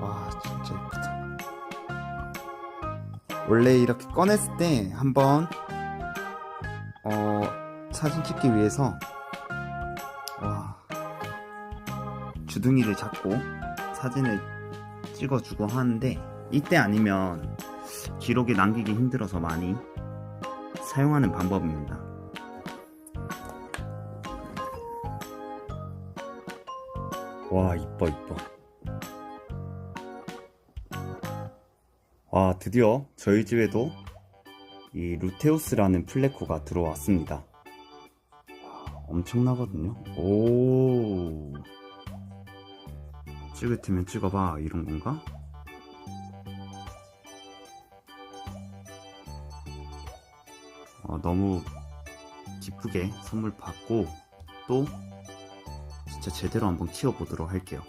와 진짜 예쁘다 원래 이렇게 꺼냈을 때 한번 어 사진 찍기 위해서 와 주둥이를 잡고 사진을 찍어주고 하는데 이때 아니면 기록에 남기기 힘들어서 많이 사용하는 방법입니다. 와 이뻐 이뻐 와 드디어 저희 집에도 이 루테우스라는 플레코가 들어왔습니다. 와, 엄청나거든요. 오. 찍을 테면 찍어봐 이런 건가? 어, 너무 기쁘게 선물 받고 또 진짜 제대로 한번 키워보도록 할게요